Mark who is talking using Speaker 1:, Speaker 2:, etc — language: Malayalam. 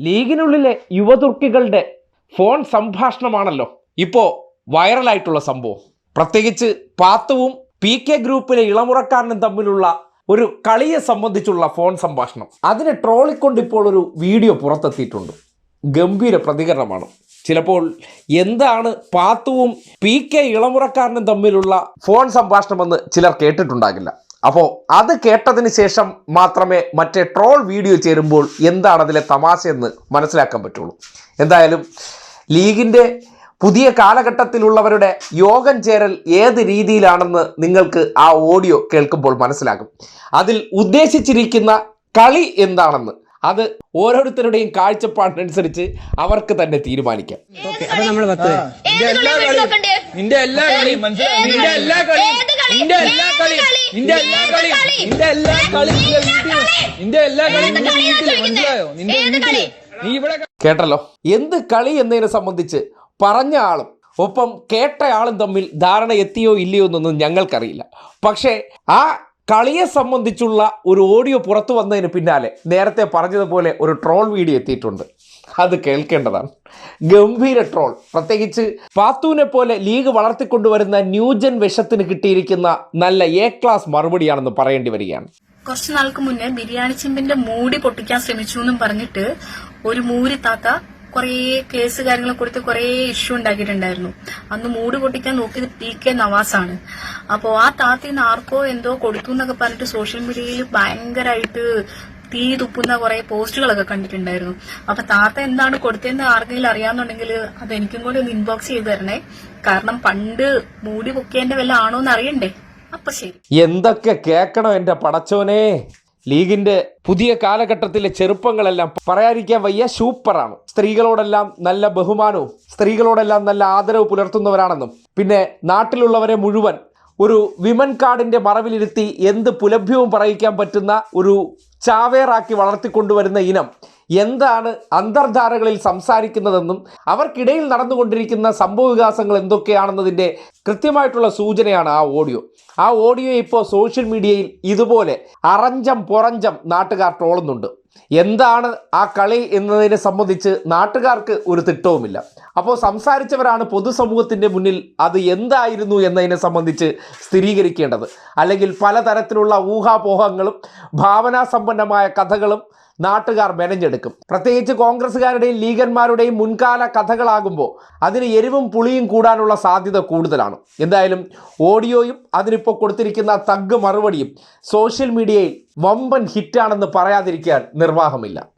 Speaker 1: ലീഗിനുള്ളിലെ യുവതുർക്കികളുടെ ഫോൺ സംഭാഷണമാണല്ലോ. ഇപ്പോൾ വൈറലായിട്ടുള്ള സംഭവം. പ്രത്യേകിച്ച് പാത്തുവും പി കെ ഗ്രൂപ്പിലെ ഇളമുറക്കാരനും തമ്മിലുള്ള ഒരു കളിയെ സംബന്ധിച്ചുള്ള ഫോൺ സംഭാഷണം. അതിനെ ട്രോളിക്കൊണ്ട് ഇപ്പോൾ ഒരു വീഡിയോ പുറത്തെത്തിയിട്ടുണ്ട്. ഗംഭീര പ്രതികരണമാണ്. ചിലപ്പോൾ എന്താണ് പാത്തുവും പി കെ ഇളമുറക്കാരനും തമ്മിലുള്ള ഫോൺ സംഭാഷണമെന്ന് ചിലർ കേട്ടിട്ടുണ്ടാകില്ല. അപ്പോൾ അത് കേട്ടതിന് ശേഷം മാത്രമേ മറ്റേ ട്രോൾ വീഡിയോ ചേരുമ്പോൾ എന്താണ് അതിലെ തമാശയെന്ന് മനസ്സിലാക്കാൻ പറ്റുള്ളൂ എന്തായാലും ലീഗിന്റെ പുതിയ കാലഘട്ടത്തിലുള്ളവരുടെ യോഗം ചേരൽ ഏത് രീതിയിലാണെന്ന് നിങ്ങൾക്ക് ആ ഓഡിയോ കേൾക്കുമ്പോൾ മനസ്സിലാകും അതിൽ ഉദ്ദേശിച്ചിരിക്കുന്ന കളി എന്താണെന്ന് അത് ഓരോരുത്തരുടെയും കാഴ്ചപ്പാടിനനുസരിച്ച് അവർക്ക് തന്നെ തീരുമാനിക്കാം
Speaker 2: കളി?
Speaker 3: നിന്റെ എല്ലാ കളിയും മനസ്സിലായി നിന്റെ എല്ലാ
Speaker 2: കളി?
Speaker 3: നിന്റെ എല്ലാ കളിയും
Speaker 2: കളി?
Speaker 3: നിന്റെ എല്ലാ കളിയും
Speaker 2: കളി?
Speaker 3: നിന്റെ എല്ലാ കളിയും നിന്റെ
Speaker 2: കളി?
Speaker 3: നിന്റെ എല്ലാ കളിയും? മനസ്സിലായോ നിന്റെ? നീ ഇവിടെ
Speaker 1: കേട്ടല്ലോ എന്ത് കളി എന്നതിനെ സംബന്ധിച്ച് പറഞ്ഞ ആളും ഒപ്പം കേട്ട ആളും തമ്മിൽ ധാരണ എത്തിയോ ഇല്ലയോ എന്നൊന്നും ഞങ്ങൾക്കറിയില്ല പക്ഷേ ആ കളിയെ സംബന്ധിച്ചുള്ള ഒരു ഓഡിയോ പുറത്തു വന്നതിന് പിന്നാലെ നേരത്തെ പറഞ്ഞതുപോലെ ഒരു ട്രോൾ വീഡിയോ എത്തിയിട്ടുണ്ട് അത് കേൾക്കേണ്ടതാണ് ഗംഭീര ട്രോൾ. പ്രത്യേകിച്ച് പാത്തൂനെ പോലെ ലീഗ് വളർത്തിക്കൊണ്ടുവരുന്ന ന്യൂജൻ വിഷത്തിന് കിട്ടിയിരിക്കുന്ന നല്ല എ ക്ലാസ് മറുപടിയാണെന്ന് പറയേണ്ടി വരികയാണ്.
Speaker 4: കുറച്ചു നാൾക്ക് മുന്നേ ബിരിയാണി ചിമ്പിന്റെ മൂടി പൊട്ടിക്കാൻ ശ്രമിച്ചു എന്നും പറഞ്ഞിട്ട് ഒരു മൂരി താത്ത കുറേ കേസ് കാര്യങ്ങളെ കൊടുത്ത് കുറേ ഇഷ്യൂ ഉണ്ടാക്കിയിട്ടുണ്ടായിരുന്നു. അന്ന് മൂട് പൊട്ടിക്കാൻ നോക്കിയത് പി കെ നവാസാണ്. അപ്പോ ആ താത്തിന്ന് ആർക്കോ എന്തോ കൊടുത്തു എന്നൊക്കെ പറഞ്ഞിട്ട് സോഷ്യൽ മീഡിയയിൽ ഭയങ്കരമായിട്ട് തീ തുപ്പുന്ന കുറെ പോസ്റ്റുകളൊക്കെ കണ്ടിട്ടുണ്ടായിരുന്നു. അപ്പൊ താത്ത എന്താണ് കൊടുത്തതെന്ന് ആർക്കെങ്കിലും അറിയാന്നുണ്ടെങ്കിൽ അത് എനിക്കും കൂടി ഒന്ന് ഇൻബോക്സ് ചെയ്ത് തരണേ. കാരണം പണ്ട് മൂടി പൊക്കിയതിന്റെ വല്ല ആണോ എന്ന് അറിയണ്ടേ? അപ്പൊ ശരി.
Speaker 1: എന്തൊക്കെ കേക്കണോ എന്റെ പടച്ചോനെ? ലീഗിന്റെ പുതിയ കാലഘട്ടത്തിലെ ചെറുപ്പങ്ങളെല്ലാം പറയാതിരിക്കാൻ വയ്യ സൂപ്പറാണ്. സ്ത്രീകളോടെല്ലാം നല്ല ബഹുമാനവും സ്ത്രീകളോടെല്ലാം നല്ല ആദരവ് പുലർത്തുന്നവരാണെന്നും. പിന്നെ നാട്ടിലുള്ളവരെ മുഴുവൻ ഒരു വിമൻ കാർഡിന്റെ മറവിലിരുത്തി എന്ത് പുലഭ്യവും പറയിക്കാൻ പറ്റുന്ന ഒരു ചാവേറാക്കി വളർത്തിക്കൊണ്ടുവരുന്ന ഇനം എന്താണ് അന്തർധാരകളിൽ സംസാരിക്കുന്നതെന്നും അവർക്കിടയിൽ നടന്നുകൊണ്ടിരിക്കുന്ന സംഭവ വികാസങ്ങൾ എന്തൊക്കെയാണെന്നതിന്റെ കൃത്യമായിട്ടുള്ള സൂചനയാണ് ആ ഓഡിയോ. ആ ഓഡിയോ ഇപ്പോൾ സോഷ്യൽ മീഡിയയിൽ ഇതുപോലെ അറഞ്ചം പുറഞ്ചം നാട്ടുകാർ ട്രോളുന്നുണ്ട്. എന്താണ് ആ കളി എന്നതിനെ സംബന്ധിച്ച് നാട്ടുകാർക്ക് ഒരു തിട്ടവുമില്ല. അപ്പോൾ സംസാരിച്ചവരാണ് പൊതുസമൂഹത്തിന്റെ മുന്നിൽ അത് എന്തായിരുന്നു എന്നതിനെ സംബന്ധിച്ച് സ്ഥിരീകരിക്കേണ്ടത്. അല്ലെങ്കിൽ പലതരത്തിലുള്ള ഊഹാപോഹങ്ങളും ഭാവനാസമ്പന്നമായ കഥകളും നാട്ടുകാർ മെനഞ്ഞെടുക്കും. പ്രത്യേകിച്ച് കോൺഗ്രസ്സുകാരുടെയും ലീഗന്മാരുടെയും മുൻകാല കഥകളാകുമ്പോൾ അതിന് എരിവും പുളിയും കൂടാനുള്ള സാധ്യത കൂടുതലാണ്. എന്തായാലും ഓഡിയോയും അതിനിപ്പോൾ കൊടുത്തിരിക്കുന്ന തഗ് മറുപടിയും സോഷ്യൽ മീഡിയയിൽ വമ്പൻ ഹിറ്റാണെന്ന് പറയാതിരിക്കാൻ നിർവാഹമില്ല.